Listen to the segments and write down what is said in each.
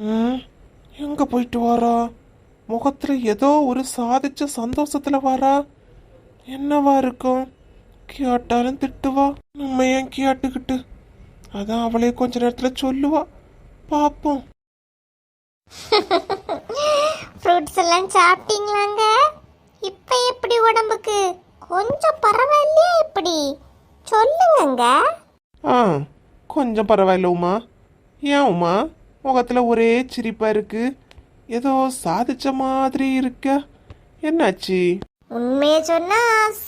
ம்? எங்க போயிட்டு வரா? முகத்துல ஏதோ ஒரு சாதிச்ச சந்தோஷத்துல வரா? என்னவா இருக்கும்? கேட்டாலும் திட்டுவா. நம்ம ஏன் கேட்டுக்கிட்டு? அதான் அவளே கொஞ்ச நேரத்துல சொல்லுவா. பாப்போம். ஃப்ரூட்ஸ் எல்லாம் சாப்பிட்டீங்களாங்க? இப்போ எப்படி உடம்புக்கு? கொஞ்சம் பரவாயில்லையா எப்படி? சொல்லுங்கங்க. ஆ கொஞ்சம் பரவாயில்ல உமா. ஏன் உமா? முகத்துல ஒரே சிரிப்பா இருக்கு. ஏதோ சாதிச்ச மாதிரி இருக்க. என்னாச்சு? உண்மையை சொன்னா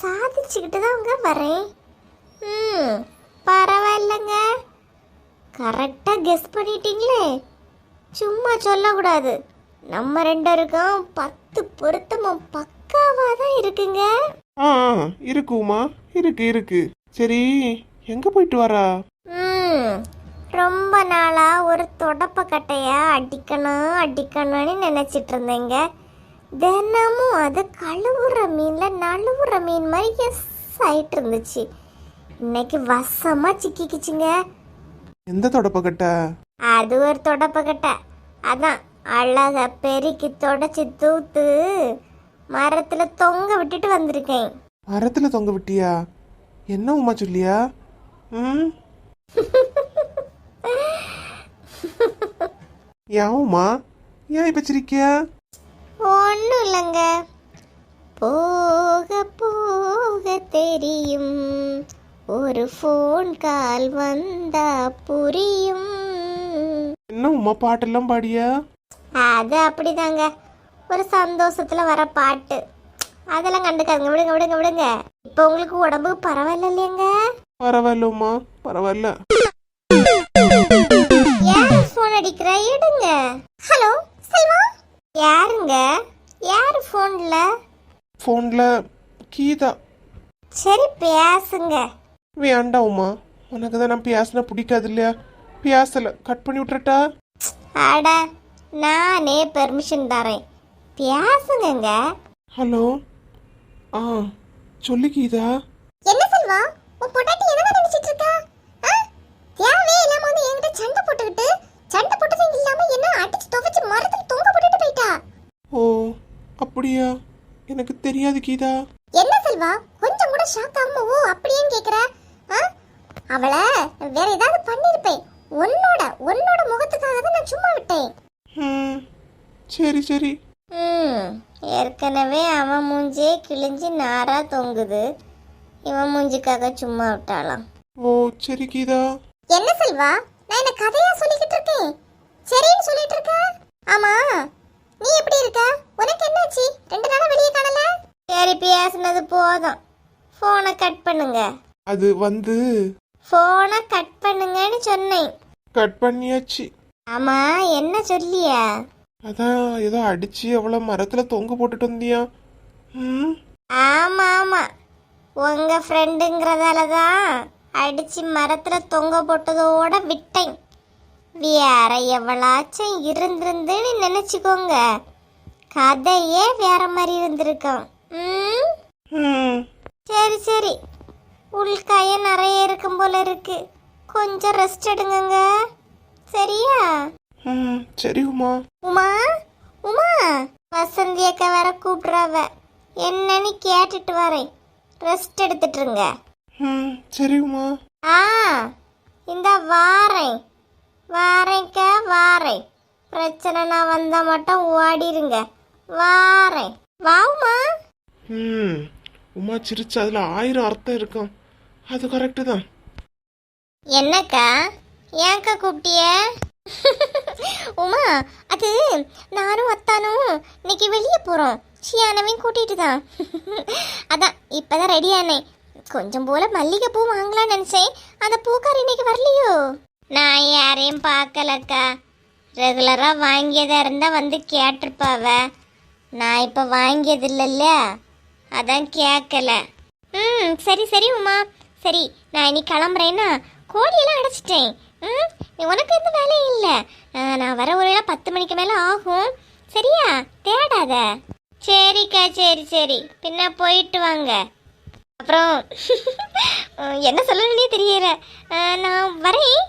சாதிச்சுக்கிட்டு தாங்க வரேன். ம் பரவாயில்லைங்க. கரெக்டாக கெஸ் பண்ணிட்டீங்களே. சும்மா சொல்லக்கூடாது. நம்ம ரெண்டருக்கும் பத்து பொருத்தமும் பக்காவாக தான் இருக்குங்க. ஆ ஆ, இருக்கு உமா. இருக்கு இருக்கு. சரி எங்க போயிட்டு வரா? ம் ரொம்ப நாளா ஒரு தொடப்ப கட்டையா அடிக்கணும் அடிக்கணும்னு நினைச்சிட்டு இருந்தேங்க தினமும் அது கழுவுற மீன்ல நழுவுற மீன் மாதிரி எஸ் ஆயிட்டு இருந்துச்சு இன்னைக்கு வசமா சிக்கிக்கிச்சுங்க. எந்த தொடப்பக்கட்ட அது ஒரு தொடப்ப கட்டை. அதான் அழகா பெருக்கி தொடச்சி தூத்து மரத்துல தொங்க விட்டுட்டு வந்திருக்கேன். மரத்துல தொங்க விட்டியா? என்ன உமா சொல்லியா? ம்? உமா? ஏன் இப்ப சிரிக்கியா ஒன்றும் இல்லைங்க போக போக தெரியும். ஒரு ஃபோன் கால் வந்தா புரியும். என்ன உமா பாட்டெல்லாம் பாடியா? அது அப்படிதாங்க. ஒரு சந்தோஷத்துல வர பாட்டு. அதெல்லாம் கண்டுக்காதுங்க. விடுங்க விடுங்க விடுங்க. இப்போ உங்களுக்கு உடம்பு பரவாயில்ல இல்லையாங்க? பரவாயில்ல உமா பரவாயில்ல. அடிக்கிற? எடுங்க. ஹலோ செல்வா யாருங்க? யார் ஃபோன்ல? ஃபோன்ல கீதா. சரி பேசுங்க. வேண்டாம் உமா. உனக்கு தான் நான் பேசினா பிடிக்காது இல்லையா? பேசல. கட் பண்ணி விட்டுறட்டா? அட நானே பெர்மிஷன் தரேன். பேசுங்கங்க. ஹலோ. ஆ சொல்லு கீதா. என்ன செல்வா உன் பொட்டாட்டி என்ன நினைச்சிட்டு இருக்கா? அப்படியா எனக்கு தெரியாது கீதா. என்ன செல்வா? கொஞ்சம் கூட ஷாக் ஆகாம ஓ அப்படியேன்னு கேக்குற? அவளை வேற ஏதாவது பண்ணிருப்பேன். உன்னோட உன்னோட முகத்துக்காக தான் நான் சும்மா விட்டேன். ம் சரி சரி. ம் ஏற்கனவே அவன் மூஞ்சே கிழிஞ்சு நாரா தொங்குது. இவன் மூஞ்சிக்காக சும்மா விட்டாளாம். ஓ சரி கீதா. என்ன செல்வா? நான் என்ன கதையா சொல்லிக்கிட்டு இருக்கேன் சரின்னு சொல்லிட்டு இருக்க ஆமா நீ எப்படி இருக்க உனக்கு என்னாச்சு ரெண்டு நாளா வெளியே காணல சரி பேசுனது போதும். போனை கட் பண்ணுங்க. அது வந்து போனை கட் பண்ணுங்கன்னு சொன்னேன். கட் பண்ணியாச்சு. ஆமா என்ன சொல்லியா? அதான் ஏதோ அடிச்சு அவளை மரத்துல தொங்க போட்டுட்டு வந்தியா? ம்? ஆமா ஆமா. உங்க ஃப்ரெண்டுங்கிறதால தான் அடிச்சு மரத்துல தொங்க போட்டதோட விட்டேன். வேற எவ்வளாச்சும் இருந்திருந்துன்னு நினைச்சுக்கோங்க. கதையே வேற மாதிரி இருந்திருக்கும். ம் ம்? சரி சரி. உள்காய நிறைய இருக்கும் போல இருக்கு. கொஞ்சம் ரெஸ்ட் எடுங்கங்க. சரியா? ம் சரி உமா. உமா? உமா? வசந்தி அக்கா வேற கூப்பிடுறாவ. என்னன்னு கேட்டுட்டு வரேன். ரெஸ்ட் எடுத்துட்டு இருங்க ம் சரி உமா. ஆ இந்த வாரேன். வாரேன்க்கா வாரேன். பிரச்சனை நான் வந்தா மட்டும் ஓடிருங்க. வாரேன். வாவுமா ம் உமா சிரிச்சு அதுல ஆயிரம் அர்த்தம் இருக்கும். அது கரெக்டு தான். என்னக்கா? ஏன்க்கா கூப்பிட்டிய? உமா அது நானும் அத்தானும் இன்னைக்கு வெளியே போகிறோம் சியானவையும் கூட்டிட்டு தான். அதான் இப்போதான் ரெடி ஆனேன். கொஞ்சம் போல மல்லிகை பூ வாங்கலாம்னு நினச்சேன். அந்த பூக்கார் இன்னைக்கு வரலையோ? நான் யாரையும் பார்க்கலக்கா. ரெகுலராக வாங்கியதா இருந்தால் வந்து கேட்டிருப்பாவ. நான் இப்போ வாங்கியது இல்லைல்ல அதான் கேட்கல ம் சரி சரி உமா. சரி நான் இன்னைக்கு கிளம்புறேன்னா கோழியெல்லாம் அடைச்சிட்டேன். ம் உனக்கு எந்த வேலையும் இல்லை. நான் வர ஒரு வேளை பத்து மணிக்கு மேலே ஆகும். சரியா? தேடாத. சரிக்கா சரி சரி. பின்ன போயிட்டு வாங்க. அப்புறம் என்ன சொல்லணும்னே தெரியல. நான் வரேன்.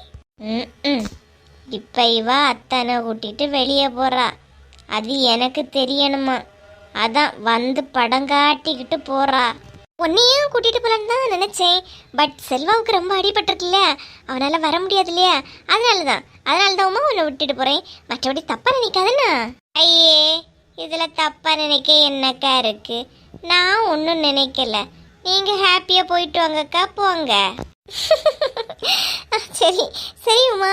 ம் ம். இப்போ இவா அத்தனை கூட்டிகிட்டு வெளியே போகிறா அது எனக்கு தெரியணுமா? அதான் வந்து படம் காட்டிக்கிட்டு போறா. உன்னையும் கூட்டிட்டு போலான்னு தான் நினைச்சேன். பட் செல்வாவுக்கு ரொம்ப அடிபட்டிருக்குல்ல. அவனால வர முடியாது இல்லையா? அதனால தான் அதனால தான் உமா உன்னை விட்டுட்டு போறேன். மற்றபடி தப்பா நினைக்காதண்ணா. ஐயே இதுல தப்பா நினைக்க என்னக்கா இருக்கு? நான் ஒன்றும் நினைக்கல. நீங்க ஹாப்பியா போயிட்டு வாங்கக்கா போங்க. சரி சரி உமா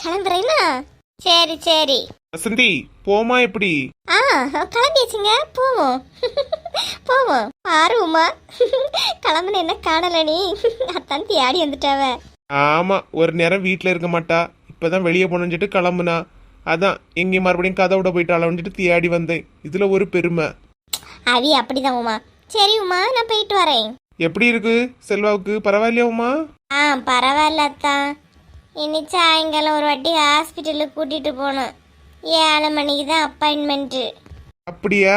கிளம்புறேன்னா? சரி சரி. வசந்தி போமா எப்படி? கிளம்பியாச்சுங்க. போவோம். போவோம். பாரு உமா. கிளம்புன என்ன காணல நீ? அத்தான் தேடி வந்துட்டாவ. ஆமா ஒரு நேரம் வீட்டில் இருக்க மாட்டா. இப்பதான் வெளியே போனஞ்சிட்டு கிளம்புனா. அதான் எங்கேயும் மறுபடியும் கதை விட போயிட்டாளன்ட்டு தேடி வந்தேன். இதுல ஒரு பெருமை. அவி அப்படிதான் உமா. சரி உமா நான் போயிட்டு வரேன். எப்படி இருக்கு செல்வாவுக்கு? பரவாயில்லையா உமா? ஆ பரவாயில்ல அத்தான் இனி சாயங்காலம் ஒரு வாட்டி ஹாஸ்பிட்டலுக்கு கூட்டிட்டு போகணும். ஏழு மணிக்கு தான் அப்பாயின்மெண்ட்டு அப்படியா?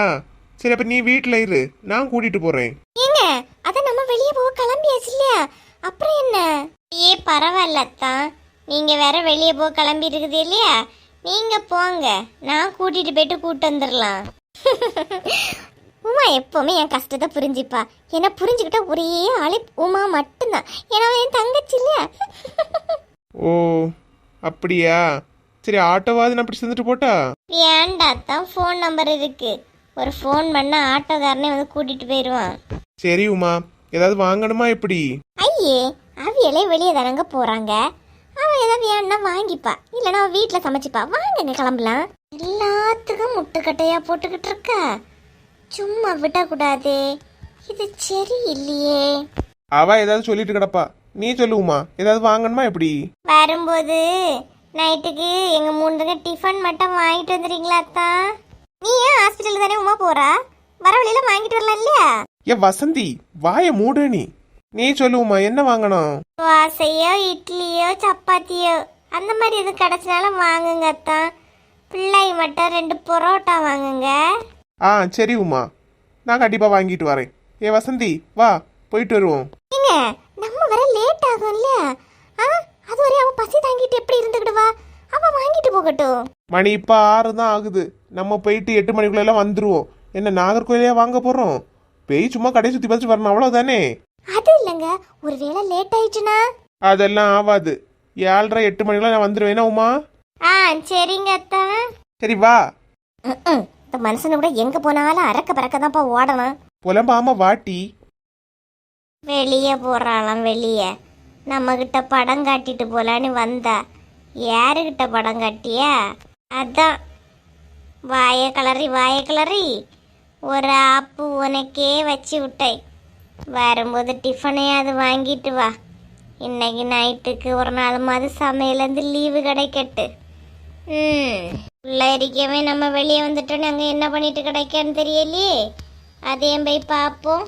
சரி அப்ப நீ வீட்டில் இரு. நான் கூட்டிட்டு போறேன். ஏங்க அதான் நம்ம வெளியே போக கிளம்பியாச்சு இல்லையா? அப்புறம் என்ன? ஏ பரவாயில்ல அத்தான் நீங்க வேற வெளியே போக கிளம்பி இருக்குது இல்லையா? நீங்க போங்க. நான் கூட்டிட்டு போயிட்டு கூட்டு வந்துடலாம் உமா எப்பவுமே என் கஷ்டத்தை புரிஞ்சுப்பா. என்ன புரிஞ்சுக்கிட்ட ஒரே ஆளே உமா மட்டும்தான். ஏன்னா என் தங்கச்சி இல்லையா? ஓ அப்படியா? சரி ஆட்டோவாது நான் பிடிச்சி தந்துட்டு போட்டா? தான் ஃபோன் நம்பர் இருக்கு. ஒரு ஃபோன் பண்ண ஆட்டோக்காரனே வந்து கூட்டிட்டு போயிடுவான் சரி உமா. ஏதாவது வாங்கணுமா எப்படி? ஐயே அவியலே வெளியே தானங்க போறாங்க. அவன் ஏதாவது வேணும்னா வாங்கிப்பா. இல்லைன்னா அவன் வீட்டில் சமைச்சுப்பா. வாங்குங்க கிளம்பலாம். எல்லாத்துக்கும் முட்டுக்கட்டையா போட்டுக்கிட்டு இருக்க. சும்மா விடக்கூடாது இது சரி இல்லையே அவ ஏதாவது சொல்லிட்டு கிடப்பா. நீ சொல்லுவுமா ஏதாவது வாங்கணுமா எப்படி? வரும்போது நைட்டுக்கு எங்க மூணு தடவை டிஃபன் மட்டும் வாங்கிட்டு வந்துடுறீங்களா அத்தா? நீ ஏன் ஹாஸ்பிட்டல் தானே உமா போறா? வர வழியில வாங்கிட்டு வரலாம் இல்லையா? ஏ வசந்தி வாய மூடு நீ. நீ சொல்லுவுமா என்ன வாங்கணும்? தோசையோ இட்லியோ சப்பாத்தியோ அந்த மாதிரி எது கிடைச்சினாலும் வாங்குங்க அத்தான் பிள்ளை மட்டும் ரெண்டு பரோட்டா வாங்குங்க. ஆ சரி உமா. நான் கண்டிப்பா வாங்கிட்டு வரேன். ஏ வசந்தி வா போயிட்டு வருவோம். ஏங்க நம்ம வர லேட் ஆகும் இல்லையா ஆ அது வரை அவன் பசி தாங்கிட்டு எப்படி இருந்துக்கிடுவா அவன் வாங்கிட்டு போகட்டும். மணி இப்போ ஆறு தான் ஆகுது. நம்ம போயிட்டு எட்டு மணிக்குள்ளெல்லாம் வந்துருவோம். என்ன நாகர்கோயிலையா வாங்க போறோம்? போய் சும்மா கடை சுத்தி பார்த்து வரணும் அவ்வளவுதானே? அது இல்லைங்க. ஒருவேளை லேட் ஆயிடுச்சுன்னா? அதெல்லாம் ஆகாது ஏழரை எட்டு மணிக்குள்ள நான் வந்துடுவேனா உமா? ஆ சரிங்க அத்தா. சரி வா. ம்ம். இந்த மனுஷனை கூட எங்க போனாலும் அறக்க பறக்க தான்ப்பா ஓடணும். புலம்பாம வாட்டி வெளியே போறாளாம் வெளியே. நம்மக்கிட்ட படம் காட்டிட்டு போலான்னு வந்தா. யாருக்கிட்ட படம் காட்டியா? அதான். வாய கலரி வாய கலரி ஒரு ஆப்பு உனக்கே வச்சு விட்டேன். வரும்போது டிஃபனையாவது வாங்கிட்டு வா. இன்னைக்கு நைட்டுக்கு ஒரு நாள் மாதிரி சமையலேருந்து லீவு கிடைக்கட்டு. ம். உள்ளே இருக்கவே நம்ம வெளியே வந்துட்டோன்னு அங்கே என்ன பண்ணிட்டு கிடைக்கான்னு தெரியலையே. அதையும் போய் பார்ப்போம்